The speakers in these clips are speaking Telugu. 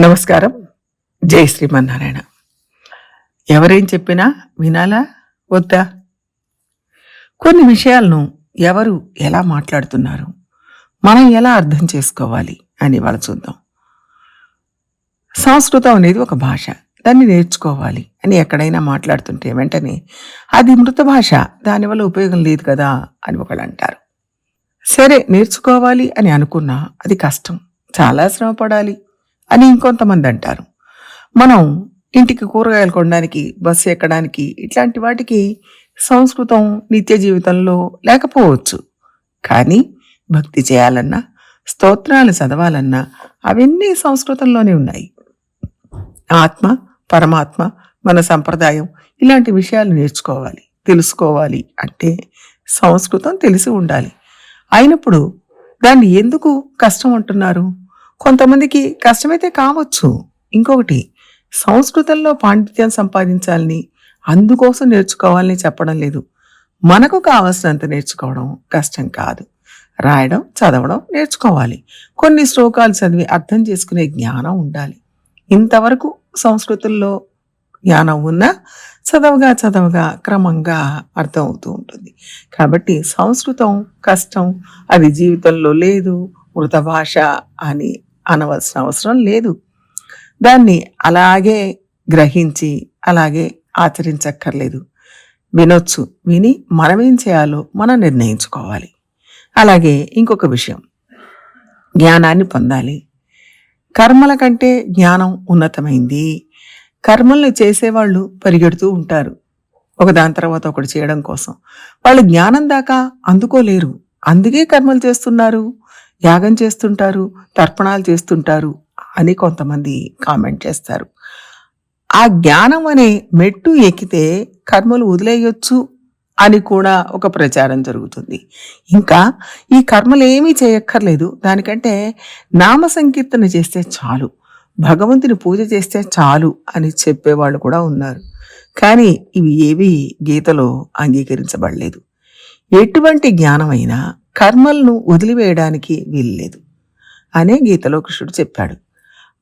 నమస్కారం. జై శ్రీమన్నారాయణ. ఎవరేం చెప్పినా వినాలా? వద్దా? కొన్ని విషయాలను ఎవరు ఎలా మాట్లాడుతున్నారు? మనం ఎలా అర్థం చేసుకోవాలి అని వాళ్ళు చూద్దాం. సంస్కృతం అనేది ఒక భాష. దాన్ని నేర్చుకోవాలి అని ఎక్కడైనా మాట్లాడుతుంటే వెంటనే అది మృత భాష. దానివల్ల ఉపయోగం లేదు కదా అని ఒకళ్ళు అంటారు. సరే నేర్చుకోవాలి అని అనుకున్నా అది కష్టం. చాలా శ్రమ పడాలి అని ఇంకొంతమంది అంటారు. మనం ఇంటికి కూరగాయలు కొనడానికి బస్సు ఎక్కడానికి ఇట్లాంటి వాటికి సంస్కృతం నిత్య జీవితంలో లేకపోవచ్చు. కానీ భక్తి చేయాలన్నా స్తోత్రాలు చదవాలన్నా అవన్నీ సంస్కృతంలోనే ఉన్నాయి. ఆత్మ పరమాత్మ మన సంప్రదాయం ఇలాంటి విషయాలు నేర్చుకోవాలి తెలుసుకోవాలి అంటే సంస్కృతం తెలిసి ఉండాలి. అయినప్పుడు దాన్ని ఎందుకు కష్టం అంటున్నారు? కొంతమందికి కష్టమైతే కావచ్చు. ఇంకొకటి సంస్కృతంలో పాండిత్యం సంపాదించాలని అందుకోసం నేర్చుకోవాలని చెప్పడం లేదు. మనకు కావలసినంత నేర్చుకోవడం కష్టం కాదు. రాయడం చదవడం నేర్చుకోవాలి. కొన్ని శ్లోకాలు చదివి అర్థం చేసుకునే జ్ఞానం ఉండాలి. ఇంతవరకు సంస్కృతుల్లో జ్ఞానం ఉన్నా చదవగా చదవగా క్రమంగా అర్థం అవుతూ ఉంటుంది. కాబట్టి సంస్కృతం కష్టం అది జీవితంలో లేదు మృత భాష అని అనవలసిన అవసరం లేదు. దాన్ని అలాగే గ్రహించి అలాగే ఆచరించక్కర్లేదు. వినొచ్చు విని మనమేం చేయాలో మనం నిర్ణయించుకోవాలి. అలాగే ఇంకొక విషయం. జ్ఞానాన్ని పొందాలి. కర్మల కంటే జ్ఞానం ఉన్నతమైంది. కర్మల్ని చేసేవాళ్ళు పరిగెడుతూ ఉంటారు. ఒకదాని తర్వాత ఒకటి చేయడం కోసం. వాళ్ళు జ్ఞానం దాకా అందుకోలేరు. అందుకే కర్మలు చేస్తున్నారు. యాగం చేస్తుంటారు తర్పణాలు చేస్తుంటారు అని కొంతమంది కామెంట్ చేస్తారు. ఆ జ్ఞానం అనే మెట్టు ఎక్కితే కర్మలు వదిలేయొచ్చు అని కూడా ఒక ప్రచారం జరుగుతుంది. ఇంకా ఈ కర్మలు ఏమీ చేయక్కర్లేదు. దానికంటే నామ సంకీర్తన చేస్తే చాలు భగవంతుని పూజ చేస్తే చాలు అని చెప్పేవాళ్ళు కూడా ఉన్నారు. కానీ ఇవి ఏవి గీతలో అంగీకరించబడలేదు. ఎటువంటి జ్ఞానమైనా కర్మలను వదిలివేయడానికి వీల్లేదు. అనే గీతలో కృష్ణుడు చెప్పాడు.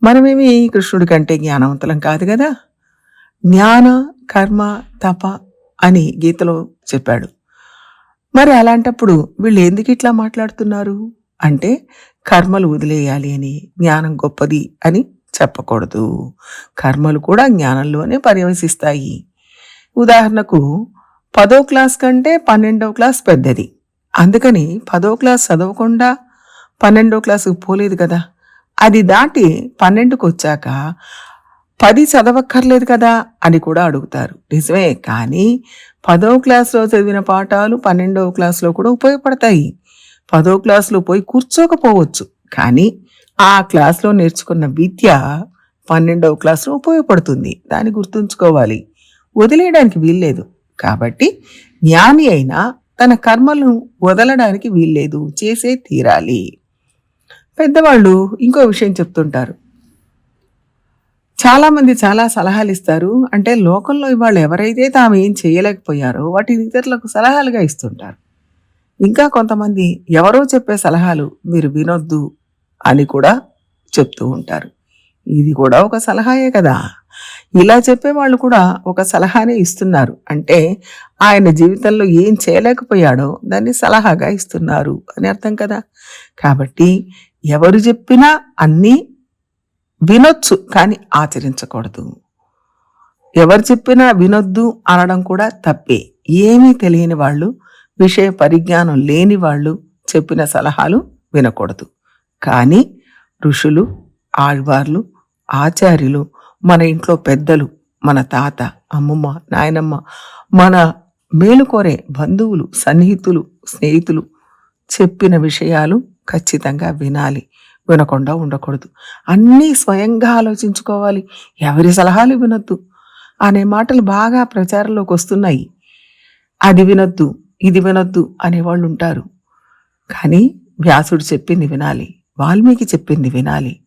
మనమేమి కృష్ణుడి కంటే జ్ఞానవంతులం కాదు కదా? జ్ఞాన కర్మ తప అని గీతలో చెప్పాడు. మరి అలాంటప్పుడు వీళ్ళు ఎందుకు ఇట్లా మాట్లాడుతున్నారు? అంటే కర్మలు వదిలేయాలి అని జ్ఞానం గొప్పది అని చెప్పకూడదు. కర్మలు కూడా జ్ఞానంలోనే పర్యవసిస్తాయి. ఉదాహరణకు పదో క్లాస్ కంటే పన్నెండవ క్లాస్ పెద్దది. అందుకని పదో క్లాస్ చదవకుండా పన్నెండో క్లాసుకు పోలేదు కదా. అది దాటి పన్నెండుకు వచ్చాక పది చదవక్కర్లేదు కదా అని కూడా అడుగుతారు. నిజమే కానీ పదో క్లాస్లో చదివిన పాఠాలు పన్నెండవ క్లాస్లో కూడా ఉపయోగపడతాయి. పదో క్లాసులో పోయి కూర్చోకపోవచ్చు. కానీ ఆ క్లాస్లో నేర్చుకున్న విద్య పన్నెండవ క్లాస్లో ఉపయోగపడుతుంది. దాన్ని గుర్తుంచుకోవాలి. వదిలేయడానికి వీల్లేదు. కాబట్టి జ్ఞాని అయినా తన కర్మలను వదలడానికి వీల్లేదు చేసే తీరాలి. పెద్దవాళ్ళు ఇంకో విషయం చెప్తుంటారు. చాలామంది చాలా సలహాలు ఇస్తారు. అంటే లోకంలో ఇవాళ ఎవరైతే తాము ఏం చేయలేకపోయారో వాటిని ఇతరులకు సలహాలుగా ఇస్తుంటారు. ఇంకా కొంతమంది ఎవరో చెప్పే సలహాలు మీరు వినొద్దు అని కూడా చెప్తూ ఉంటారు. ఇది కూడా ఒక సలహాయే కదా. ఇలా చెప్పే వాళ్ళు కూడా ఒక సలహానే ఇస్తున్నారు. అంటే ఆయన జీవితంలో ఏం చేయలేకపోయాడో దాన్ని సలహాగా ఇస్తున్నారు అని అర్థం కదా? కాబట్టి ఎవరు చెప్పినా అన్నీ వినొచ్చు కానీ ఆచరించకూడదు. ఎవరు చెప్పినా వినొద్దు అనడం కూడా తప్పే. ఏమీ తెలియని వాళ్ళు విషయ పరిజ్ఞానం లేని వాళ్ళు చెప్పిన సలహాలు వినకూడదు. కానీ ఋషులు ఆళ్వార్లు ఆచార్యులు మన ఇంట్లో పెద్దలు మన తాత అమ్మమ్మ నాయనమ్మ మన మేలు కోరే బంధువులు సన్నిహితులు స్నేహితులు చెప్పిన విషయాలు ఖచ్చితంగా వినాలి. వినకుండా ఉండకూడదు. అన్నీ స్వయంగా ఆలోచించుకోవాలి. ఎవరి సలహాలు వినొద్దు. అనే మాటలు బాగా ప్రచారంలోకి వస్తున్నాయి. అది వినొద్దు ఇది వినొద్దు అనేవాళ్ళు ఉంటారు కానీ వ్యాసుడు చెప్పింది వినాలి. వాల్మీకి చెప్పింది వినాలి.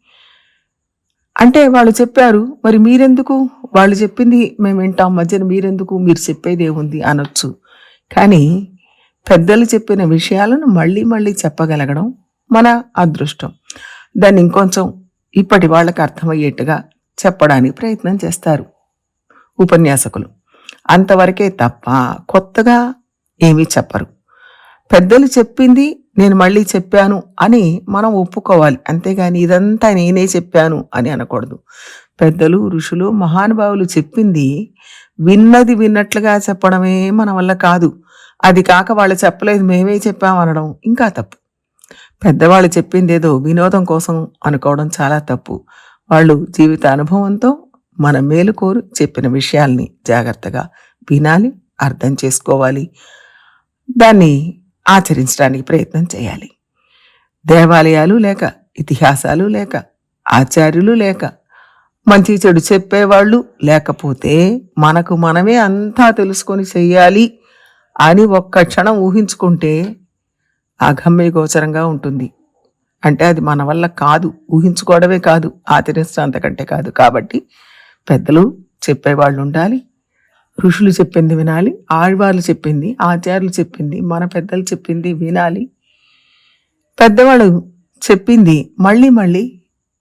అంటే వాళ్ళు చెప్పారు మరి మీరెందుకు? వాళ్ళు చెప్పింది మేము వింటాం మధ్యన మీరెందుకు? మీరు చెప్పేదే ఉంది అనొచ్చు. కానీ పెద్దలు చెప్పిన విషయాలను మళ్ళీ మళ్ళీ చెప్పగలగడం మన అదృష్టం. దాన్ని ఇంకొంచెం ఇప్పటి వాళ్ళకి అర్థమయ్యేట్టుగా చెప్పడానికి ప్రయత్నం చేస్తారు ఉపన్యాసకులు. అంతవరకే తప్ప కొత్తగా ఏమీ చెప్పరు. పెద్దలు చెప్పింది నేను మళ్ళీ చెప్పాను అని మనం ఒప్పుకోవాలి. అంతేగాని ఇదంతా నేనే చెప్పాను అని అనకూడదు. పెద్దలు ఋషులు మహానుభావులు చెప్పింది విన్నది విన్నట్లుగా చెప్పడమే మన వల్ల కాదు. అది కాక వాళ్ళు చెప్పలేదు మేమే చెప్పామనడం ఇంకా తప్పు. పెద్దవాళ్ళు చెప్పింది ఏదో వినోదం కోసం అనుకోవడం చాలా తప్పు. వాళ్ళు జీవిత అనుభవంతో మన మేలు కోరు చెప్పిన విషయాల్ని జాగ్రత్తగా వినాలి అర్థం చేసుకోవాలి. దాన్ని ఆచరించడానికి ప్రయత్నం చేయాలి. దేవాలయాలు లేక ఇతిహాసాలు లేక ఆచార్యులు లేక మంచి చెడు చెప్పేవాళ్ళు లేకపోతే మనకు మనమే అంతా తెలుసుకొని చెయ్యాలి అని ఒక్క క్షణం ఊహించుకుంటే అగమ్య గోచరంగా ఉంటుంది. అంటే అది మన వల్ల కాదు ఊహించుకోవడమే కాదు ఆచరించడం అంతకంటే కాదు. కాబట్టి పెద్దలు చెప్పేవాళ్ళు ఉండాలి ఋషులు చెప్పింది వినాలి ఆళ్వార్లు చెప్పింది ఆచార్యులు చెప్పింది మన పెద్దలు చెప్పింది వినాలి. పెద్దవాళ్ళు చెప్పింది మళ్ళీ మళ్ళీ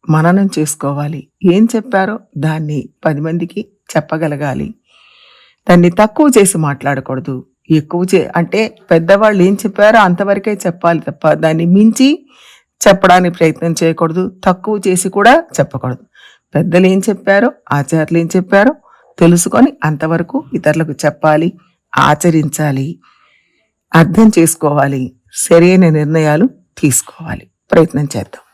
మననం చేసుకోవాలి. ఏం చెప్పారో దాన్ని పది మందికి చెప్పగలగాలి. దాన్ని తక్కువ చేసి మాట్లాడకూడదు. ఎక్కువ చే అంటే పెద్దవాళ్ళు ఏం చెప్పారో అంతవరకే చెప్పాలి తప్ప దాన్ని మించి చెప్పడానికి ప్రయత్నం చేయకూడదు. తక్కువ చేసి కూడా చెప్పకూడదు. పెద్దలు ఏం చెప్పారో ఆచార్యులు ఏం చెప్పారో తెలుసుకొని అంతవరకు ఇతరులకు చెప్పాలి ఆచరించాలి అర్థం చేసుకోవాలి సరైన నిర్ణయాలు తీసుకోవాలి. ప్రయత్నం చేద్దాం.